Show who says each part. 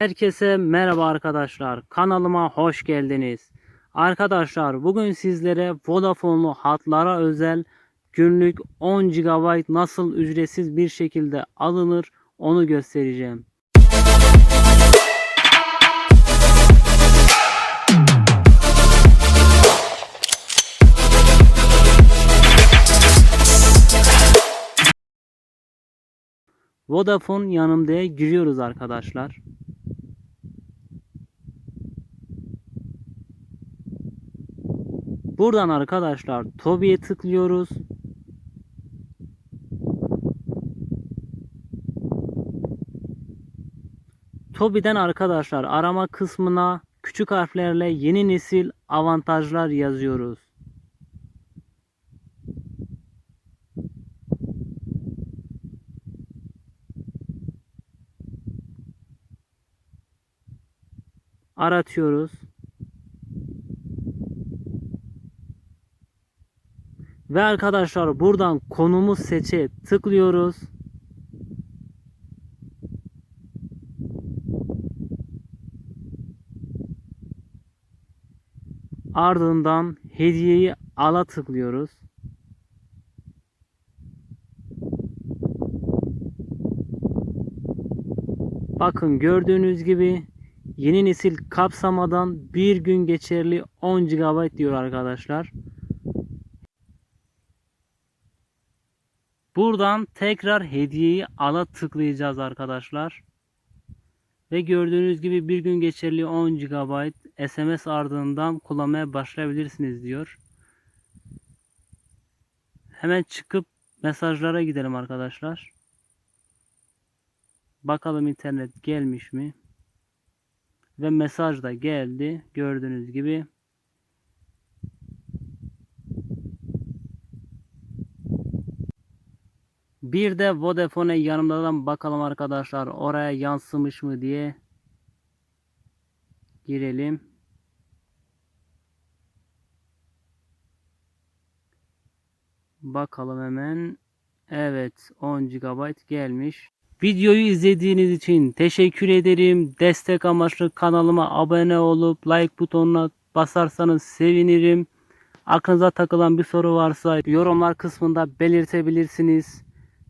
Speaker 1: Herkese merhaba arkadaşlar. Kanalıma hoş geldiniz. Arkadaşlar bugün sizlere Vodafone'lu hatlara özel günlük 10 GB nasıl ücretsiz bir şekilde alınır onu göstereceğim. Vodafone yanımda'ya giriyoruz arkadaşlar. Buradan arkadaşlar Tobi'ye tıklıyoruz. Tobi'den arkadaşlar arama kısmına küçük harflerle yeni nesil avantajlar yazıyoruz. Aratıyoruz. Ve arkadaşlar buradan konumu seçe tıklıyoruz. Ardından hediyeyi ala tıklıyoruz. Bakın gördüğünüz gibi yeni nesil kapsamadan bir gün geçerli 10 GB diyor arkadaşlar. Buradan tekrar hediyeyi ala tıklayacağız arkadaşlar. Ve gördüğünüz gibi bir gün geçerli 10 GB SMS ardından kullanmaya başlayabilirsiniz diyor. Hemen çıkıp mesajlara gidelim arkadaşlar. Bakalım internet gelmiş mi? Ve mesaj da geldi. Gördüğünüz gibi. Bir de Vodafone yanımdadan bakalım arkadaşlar oraya yansımış mı diye girelim. Bakalım hemen. Evet 10 GB gelmiş. Videoyu izlediğiniz için teşekkür ederim. Destek amaçlı kanalıma abone olup like butonuna basarsanız sevinirim. Aklınıza takılan bir soru varsa yorumlar kısmında belirtebilirsiniz.